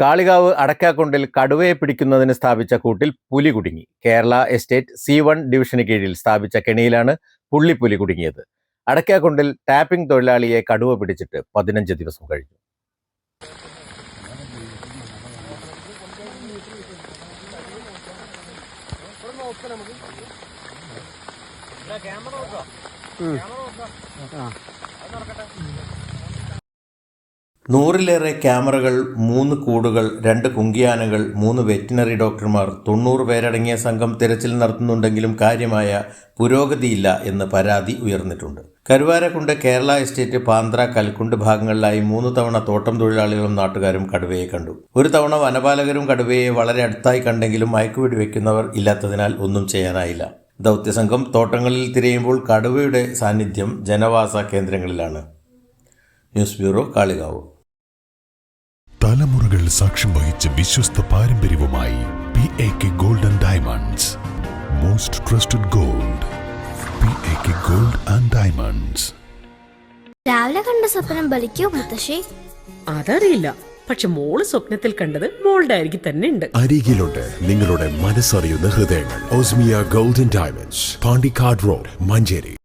കാളികാവ് അടക്കാക്കുണ്ടിൽ കടുവയെ പിടിക്കുന്നതിന് സ്ഥാപിച്ച കൂട്ടിൽ പുലി കുടുങ്ങി. കേരള എസ്റ്റേറ്റ് സി വൺ ഡിവിഷന് കീഴിൽ സ്ഥാപിച്ച കെണിയിലാണ് പുള്ളിപ്പുലി കുടുങ്ങിയത്. അടക്കാക്കുണ്ടിൽ ടാപ്പിംഗ് തൊഴിലാളിയെ കടുവ പിടിച്ചിട്ട് പതിനഞ്ച് ദിവസം കഴിഞ്ഞു. നൂറിലേറെ ക്യാമറകൾ മൂന്ന് കൂടുകൾ രണ്ട് കുങ്കിയാനകൾ മൂന്ന് വെറ്റിനറി ഡോക്ടർമാർ തൊണ്ണൂറ് പേരടങ്ങിയ സംഘം തിരച്ചിൽ നടത്തുന്നുണ്ടെങ്കിലും കാര്യമായ പുരോഗതിയില്ല എന്ന് പരാതി ഉയർന്നിട്ടുണ്ട്. കരുവാരക്കുണ്ട് കേരള എസ്റ്റേറ്റ് പാന്ത്ര കൽക്കുണ്ട് ഭാഗങ്ങളിലായി മൂന്ന് തവണ തോട്ടം തൊഴിലാളികളും നാട്ടുകാരും കടുവയെ കണ്ടു. ഒരു തവണ വനപാലകരും കടുവയെ വളരെ അടുത്തായി കണ്ടെങ്കിലും മയക്കുവെടി വയ്ക്കുന്നവർ ഇല്ലാത്തതിനാൽ ഒന്നും ചെയ്യാനായില്ല. ദൗത്യസംഘം തോട്ടങ്ങളിൽ തിരയുമ്പോൾ കടുവയുടെ സാന്നിധ്യം ജനവാസ കേന്ദ്രങ്ങളിലാണ്. News bureau Kalikavu. സാക്ഷ്യം വഹിച്ച വിശ്വസ്ത പാരമ്പര്യവുമായി P A K gold and diamonds most trusted gold P A K gold and diamonds രാവിലെ കണ്ട സ്വപ്നം ബലിക്കോ മുത്തശ്ശി? അതറിയില്ല. പക്ഷെ മോൾ സ്വപ്നത്തിൽ കണ്ടത് മോളുടെ അരികിൽ തന്നെ ഉണ്ട്. അരികിലുണ്ട് നിങ്ങളുടെ മനസ്സറിയുന്ന ഹൃദയങ്ങൾ. Osmiya golden diamonds Pandikkad road Manjeri